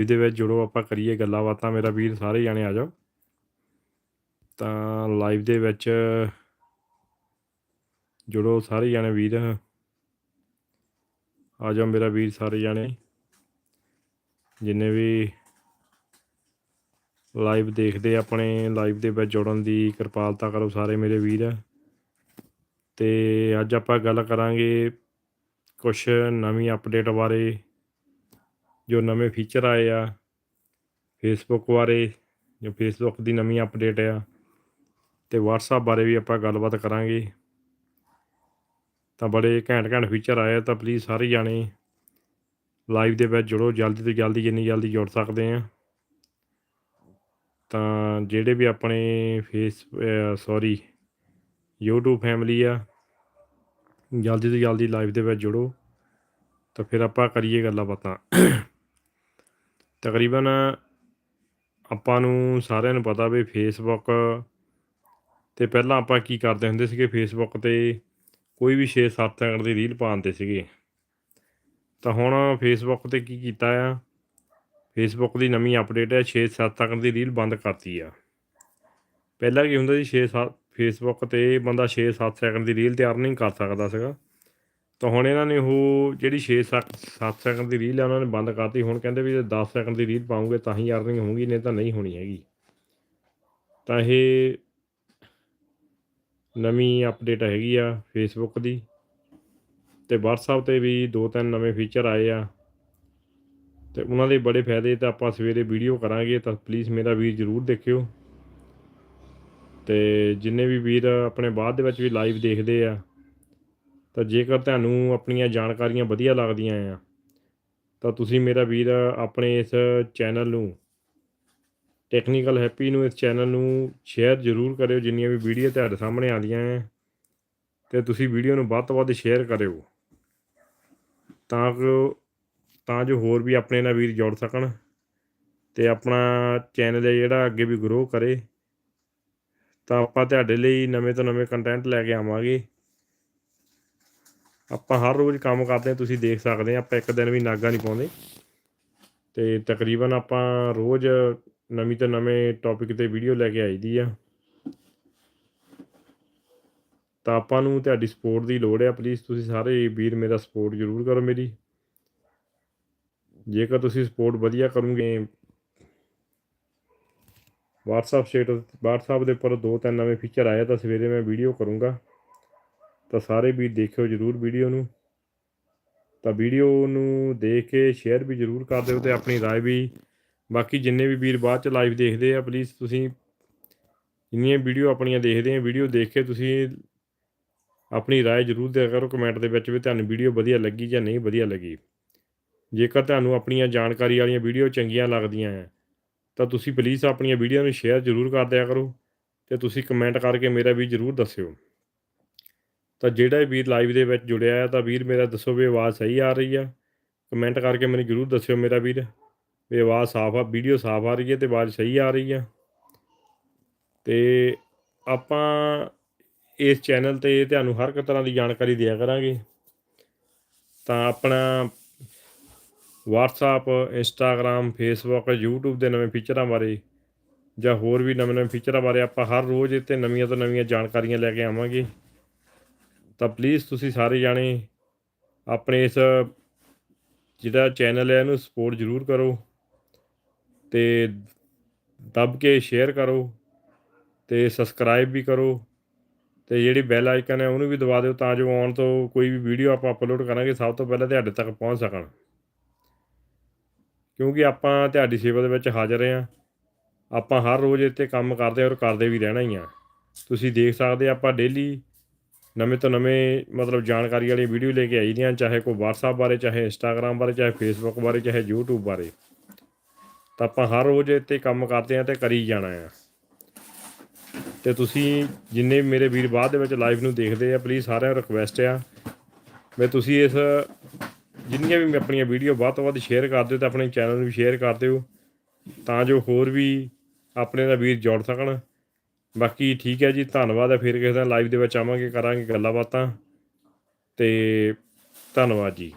ਇਹਦੇ ਵਿੱਚ ਜੁੜੋ ਆਪਾਂ ਕਰੀਏ ਗੱਲਾਂ ਬਾਤਾਂ, ਮੇਰਾ ਵੀਰ ਸਾਰੇ ਜਾਣੇ ਆ ਜਾਓ। ਤਾਂ ਲਾਈਵ ਦੇ ਵਿੱਚ ਜੁੜੋ ਸਾਰੇ ਜਾਣੇ ਵੀਰ। ਆ ਜਾਓ ਮੇਰਾ ਵੀਰ ਸਾਰੇ ਜਾਣੇ। ਜਿੰਨੇ ਵੀ ਲਾਈਵ ਦੇਖਦੇ ਆਪਣੇ ਲਾਈਵ ਦੇ ਵਿੱਚ ਜੁੜਨ ਦੀ ਕਿਰਪਾਲਤਾ ਕਰੋ ਸਾਰੇ ਮੇਰੇ ਵੀਰ। ਤੇ ਅੱਜ ਆਪਾਂ ਗੱਲ ਕਰਾਂਗੇ ਕੁਝ ਨਵੀਂ ਅਪਡੇਟ ਬਾਰੇ। ਜੋ ਨਵੇਂ ਫੀਚਰ ਆਏ ਆ ਫੇਸਬੁੱਕ ਬਾਰੇ, ਜੋ ਫੇਸਬੁੱਕ ਦੀ ਨਵੀਂ ਅਪਡੇਟ ਆ ਤੇ WhatsApp ਬਾਰੇ ਵੀ ਆਪਾਂ ਗੱਲਬਾਤ ਕਰਾਂਗੇ। ਤਾਂ ਬੜੇ ਘੈਂਟ ਘੈਂਟ ਫੀਚਰ ਆਏ ਆ, ਤਾਂ ਪਲੀਜ਼ ਸਾਰੇ ਜਾਣੇ ਲਾਈਵ ਦੇ ਵਿੱਚ ਜੁੜੋ, ਜਲਦੀ ਤੋਂ ਜਲਦੀ ਜਿੰਨੀ ਜਲਦੀ ਜੁੜ ਸਕਦੇ ਆ। ਤਾਂ ਜਿਹੜੇ ਵੀ ਆਪਣੇ ਫੇਸ ਸੌਰੀ YouTube ਫੈਮਿਲੀ ਆ, ਜਲਦੀ ਤੋਂ ਜਲਦੀ ਲਾਈਵ ਦੇ ਵਿੱਚ ਜੁੜੋ, ਤਾਂ ਫਿਰ ਆਪਾਂ ਕਰੀਏ ਗੱਲਾਂ ਬਾਤਾਂ ਤਕਰੀਬਨ ਆਪਾਂ ਨੂੰ ਸਾਰਿਆਂ ਨੂੰ ਪਤਾ ਵੀ ਫੇਸਬੁੱਕ ਤੇ ਪਹਿਲਾਂ ਆਪਾਂ ਕੀ ਕਰਦੇ ਹੁੰਦੇ ਸੀਗੇ? ਫੇਸਬੁੱਕ ਤੇ ਕੋਈ ਵੀ 6-7 ਸੈਕਿੰਡ ਦੀ ਰੀਲ ਪਾਉਂਦੇ ਸੀਗੇ। ਤਾਂ ਹੁਣ ਫੇਸਬੁੱਕ ਤੇ ਕੀ ਕੀਤਾ ਆ? ਫੇਸਬੁੱਕ ਦੀ ਨਵੀਂ ਅਪਡੇਟ ਹੈ 6-7 ਸੈਕਿੰਡ ਦੀ ਰੀਲ ਬੰਦ ਕਰਤੀ ਆ। ਪਹਿਲਾਂ ਕੀ ਹੁੰਦਾ ਸੀ? 6-7 ਫੇਸਬੁੱਕ ਤੇ ਬੰਦਾ 6-7 ਸੈਕਿੰਡ ਦੀ ਰੀਲ ਤਿਆਰ ਨਹੀਂ ਕਰ ਸਕਦਾ ਸੀਗਾ। ਤਾਂ ਹੁਣ ਇਹਨਾਂ ਨੇ ਉਹ ਜਿਹੜੀ 6-7 ਸੈਕਿੰਡ ਦੀ ਰੀਲ ਆ, ਉਹਨਾਂ ਨੇ ਬੰਦ ਕਰਤੀ। ਹੁਣ ਕਹਿੰਦੇ ਵੀ ਜੇ 10 ਸੈਕਿੰਡ ਦੀ ਰੀਲ ਪਾਉਂਗੇ ਤਾਂ ਹੀ ਅਰਨਿੰਗ ਹੋਊਗੀ, ਨਹੀਂ ਤਾਂ ਨਹੀਂ ਹੋਣੀ ਹੈਗੀ। ਤਾਂ ਇਹ ਨਵੀਂ ਅਪਡੇਟ ਹੈਗੀ ਆ ਫੇਸਬੁੱਕ ਦੀ। ਤੇ WhatsApp ਤੇ ਵੀ ਦੋ ਤਿੰਨ ਨਵੇਂ ਫੀਚਰ ਆਏ ਆ। ਤੇ ਉਹਨਾਂ ਦੇ ਬੜੇ ਫਾਇਦੇ ਤਾਂ ਆਪਾਂ ਸਵੇਰੇ ਵੀਡੀਓ ਕਰਾਂਗੇ, ਤਾਂ ਪਲੀਜ਼ ਮੇਰਾ ਵੀਰ ਜਰੂਰ ਦੇਖਿਓ। ਤੇ ਜਿੰਨੇ ਵੀ ਵੀਰ ਆਪਣੇ ਬਾਅਦ ਦੇ ਵਿੱਚ ਵੀ ਲਾਈਵ ਦੇਖਦੇ ਆ ਤਾਂ ਜੇਕਰ ਤੁਹਾਨੂੰ ਆਪਣੀਆਂ ਜਾਣਕਾਰੀਆਂ ਵਧੀਆ ਲੱਗਦੀਆਂ ਆ, ਤਾਂ ਤੁਸੀਂ ਮੇਰਾ ਵੀਰ ਆਪਣੇ ਇਸ ਚੈਨਲ ਨੂੰ ਟੈਕਨੀਕਲ ਹੈਪੀ ਨੂੰ ਇਸ ਚੈਨਲ ਨੂੰ ਸ਼ੇਅਰ ਜ਼ਰੂਰ ਕਰਿਓ, ਜਿੰਨੀਆਂ ਵੀ ਵੀਡੀਓ ਤੁਹਾਡੇ ਸਾਹਮਣੇ ਆਉਂਦੀਆਂ ਹੈ ਤੇ ਤੁਸੀਂ ਵੀਡੀਓ ਨੂੰ ਵੱਧ ਤੋਂ ਵੱਧ ਸ਼ੇਅਰ ਕਰਿਓ, ਤਾਂ ਕਿ ਤਾਂ ਜੋ ਹੋਰ ਵੀ ਆਪਣੇ ਨਾਲ ਵੀਰ ਜੁੜ ਸਕਣ, ਤੇ ਆਪਣਾ ਚੈਨਲ ਹੈ ਜਿਹੜਾ ਅੱਗੇ ਵੀ ਗਰੋ ਕਰੇ, ਤਾਂ ਆਪਾਂ ਤੁਹਾਡੇ ਲਈ ਨਵੇਂ ਤੋਂ ਨਵੇਂ ਕੰਟੈਂਟ ਲੈ ਕੇ ਆਵਾਂਗੇ। ਆਪਾਂ ਹਰ ਰੋਜ਼ ਕੰਮ ਕਰਦੇ ਹਾਂ, ਤੁਸੀਂ ਦੇਖ ਸਕਦੇ ਆ ਆਪਾਂ ਇੱਕ ਦਿਨ ਵੀ ਨਾਗਾ ਨਹੀਂ ਪਾਉਂਦੇ। ਤੇ ਤਕਰੀਬਨ ਆਪਾਂ ਰੋਜ਼ ਨਵੀਂ ਤੋਂ ਨਵੇਂ ਟੌਪਿਕ ਤੇ ਵੀਡੀਓ ਲੈ ਕੇ ਆਈਦੀ ਆ। ਤਾਂ ਆਪਾਂ ਨੂੰ ਤੁਹਾਡੀ ਸਪੋਰਟ ਦੀ ਲੋੜ ਹੈ ਪਲੀਜ਼ ਤੁਸੀਂ ਸਾਰੇ ਵੀਰ ਮੇਰਾ ਸਪੋਰਟ ਜ਼ਰੂਰ ਕਰੋ ਮੇਰੀ। ਜੇਕਰ ਤੁਸੀਂ ਸਪੋਰਟ ਵਧੀਆ ਕਰੋਗੇ, WhatsApp ਸਟੇਟਸ WhatsApp ਦੇ ਉੱਪਰ ਦੋ ਤਿੰਨ ਨਵੇਂ ਫੀਚਰ ਆਏ ਤਾਂ ਸਵੇਰੇ ਮੈਂ ਵੀਡੀਓ ਕਰੂੰਗਾ। ਤਾਂ ਸਾਰੇ ਵੀਰ ਦੇਖਿਓ ਜ਼ਰੂਰ ਵੀਡੀਓ ਨੂੰ ਤਾਂ ਵੀਡੀਓ ਨੂੰ ਦੇਖ ਕੇ ਸ਼ੇਅਰ ਵੀ ਜ਼ਰੂਰ ਕਰ ਦਿਓ ਤੇ ਆਪਣੀ رائے ਵੀ ਬਾਕੀ ਜਿੰਨੇ ਵੀ ਵੀਰ ਬਾਅਦ ਚ ਲਾਈਵ ਦੇਖਦੇ ਆ ਪਲੀਜ਼ ਤੁਸੀਂ ਜਿੰਨੀਆਂ ਵੀਡੀਓ ਆਪਣੀਆਂ ਦੇਖਦੇ ਆ ਵੀਡੀਓ ਦੇਖ ਕੇ ਤੁਸੀਂ ਆਪਣੀ رائے ਜ਼ਰੂਰ ਦਿਆ ਕਰੋ ਕਮੈਂਟ ਦੇ ਵਿੱਚ ਵੀ ਤੁਹਾਨੂੰ ਵੀਡੀਓ ਵਧੀਆ ਲੱਗੀ ਜਾਂ ਨਹੀਂ ਵਧੀਆ ਲੱਗੀ ਜੇਕਰ ਤੁਹਾਨੂੰ ਆਪਣੀਆਂ ਜਾਣਕਾਰੀ ਵਾਲੀਆਂ ਵੀਡੀਓ ਚੰਗੀਆਂ ਲੱਗਦੀਆਂ ਆ ਤਾਂ ਤੁਸੀਂ ਪਲੀਜ਼ ਆਪਣੀਆਂ ਵੀਡੀਓ ਨੂੰ ਸ਼ੇਅਰ ਜ਼ਰੂਰ ਕਰ ਦਿਆ ਕਰੋ ਤੇ ਤੁਸੀਂ ਕਮੈਂਟ ਕਰਕੇ ਮੇਰਾ ਵੀ ਜ਼ਰੂਰ ਦੱਸਿਓ ਤਾਂ ਜਿਹੜਾ ਵੀਰ ਲਾਈਵ ਦੇ ਵਿੱਚ ਜੁੜਿਆ ਹੈ, ਤਾਂ ਵੀਰ ਮੇਰਾ ਦੱਸੋ ਵੀ ਆਵਾਜ਼ ਸਹੀ ਆ ਰਹੀ ਆ। ਕਮੈਂਟ ਕਰਕੇ ਮੈਨੂੰ ਜ਼ਰੂਰ ਦੱਸਿਓ ਮੇਰਾ ਵੀਰ। ਵੀ ਆਵਾਜ਼ ਸਾਫ਼ ਆ ਵੀਡੀਓ ਸਾਫ਼ ਆ ਰਹੀ ਹੈ ਤੇ ਆਵਾਜ਼ ਸਹੀ ਆ ਰਹੀ ਆ। ਤੇ ਆਪਾਂ ਇਸ ਚੈਨਲ ਤੇ ਤੁਹਾਨੂੰ ਹਰ ਇੱਕ ਤਰ੍ਹਾਂ ਦੀ ਜਾਣਕਾਰੀ ਦਿਆ ਕਰਾਂਗੇ। ਤਾਂ ਆਪਣਾ WhatsApp, Instagram, Facebook, YouTube ਦੇ ਨਵੇਂ ਫੀਚਰਾਂ ਬਾਰੇ ਜਾਂ ਹੋਰ ਵੀ ਨਵੇਂ ਨਵੇਂ ਫੀਚਰਾਂ ਬਾਰੇ ਆਪਾਂ ਹਰ ਰੋਜ਼ ਇੱਥੇ ਨਵੀਆਂ ਤੋਂ ਨਵੀਆਂ ਜਾਣਕਾਰੀਆਂ ਲੈ ਕੇ ਆਵਾਂਗੇ। ਤਾਂ ਪਲੀਜ਼ ਤੁਸੀਂ ਸਾਰੇ ਜਾਣੇ ਆਪਣੇ ਇਸ, ਜਿਹੜਾ ਚੈਨਲ ਹੈ ਇਹਨੂੰ ਸਪੋਰਟ ਜ਼ਰੂਰ ਕਰੋ ਤੇ ਦੱਬ ਕੇ ਸ਼ੇਅਰ ਕਰੋ ਤੇ ਸਬਸਕ੍ਰਾਈਬ ਵੀ ਕਰੋ ਤੇ ਜਿਹੜੀ ਬੈਲ ਆਈਕਨ ਹੈ ਉਹਨੂੰ ਵੀ ਦਬਾ ਦਿਓ ਤਾਂ ਜੋ ਆਉਣ ਤੋਂ ਕੋਈ ਵੀ ਵੀਡੀਓ ਆਪਾਂ ਅਪਲੋਡ ਕਰਾਂਗੇ ਸਭ ਤੋਂ ਪਹਿਲਾਂ ਤੁਹਾਡੇ ਤੱਕ ਪਹੁੰਚ ਸਕਣ। ਕਿਉਂਕਿ ਆਪਾਂ ਤੁਹਾਡੀ ਸੇਵਾ ਦੇ ਵਿੱਚ ਹਾਜ਼ਰ ਹਾਂ, ਆਪਾਂ ਹਰ ਰੋਜ਼ ਇੱਥੇ ਕੰਮ ਕਰਦੇ ਔਰ ਕਰਦੇ ਵੀ ਰਹਿਣਾ ਹੀ ਆ। ਤੁਸੀਂ ਦੇਖ ਸਕਦੇ ਆਪਾਂ ਡੇਲੀ ਨਵੇਂ ਤੋਂ ਨਵੇਂ ਮਤਲਬ ਜਾਣਕਾਰੀ ਵਾਲੀ ਵੀਡੀਓ ਲੈ ਕੇ ਆਈ ਦੀਆਂ, ਚਾਹੇ ਕੋਈ WhatsApp ਬਾਰੇ, ਚਾਹੇ Instagram ਬਾਰੇ, ਚਾਹੇ Facebook ਬਾਰੇ, ਚਾਹੇ YouTube ਬਾਰੇ। ਤਾਂ ਆਪਾਂ ਹਰ ਰੋਜ਼ ਇੱਥੇ ਕੰਮ ਕਰਦੇ ਆ ਤੇ ਕਰੀ ਜਾਣਾ ਆ ਤੇ ਤੁਸੀਂ ਜਿੰਨੇ ਮੇਰੇ ਵੀਰ ਬਾਅਦ ਦੇ ਵਿੱਚ ਲਾਈਵ ਨੂੰ ਦੇਖਦੇ ਆ ਪਲੀਜ਼ ਸਾਰਿਆਂ ਨੂੰ ਰਿਕਵੈਸਟ ਆ ਵੀ ਤੁਸੀਂ ਇਸ ਜਿੰਨੀਆਂ ਵੀ ਆਪਣੀਆਂ ਵੀਡੀਓ ਵੱਧ ਤੋਂ ਵੱਧ ਸ਼ੇਅਰ ਕਰ ਦਿਓ ਤੇ ਆਪਣੇ ਚੈਨਲ ਨੂੰ ਵੀ ਸ਼ੇਅਰ ਕਰ ਦਿਓ, ਤਾਂ ਜੋ ਹੋਰ ਵੀ ਆਪਣੇ ਦਾ ਵੀਰ ਜੁੜ ਸਕਣ। ਬਾਕੀ ਠੀਕ ਹੈ ਜੀ, ਧੰਨਵਾਦ ਹੈ, ਫਿਰ ਕਿਸੇ ਦਿਨ ਲਾਈਵ ਦੇ ਵਿੱਚ ਆਵਾਂਗੇ, ਕਰਾਂਗੇ ਗੱਲਾਂ ਬਾਤਾਂ ਤੇ ਧੰਨਵਾਦ ਜੀ।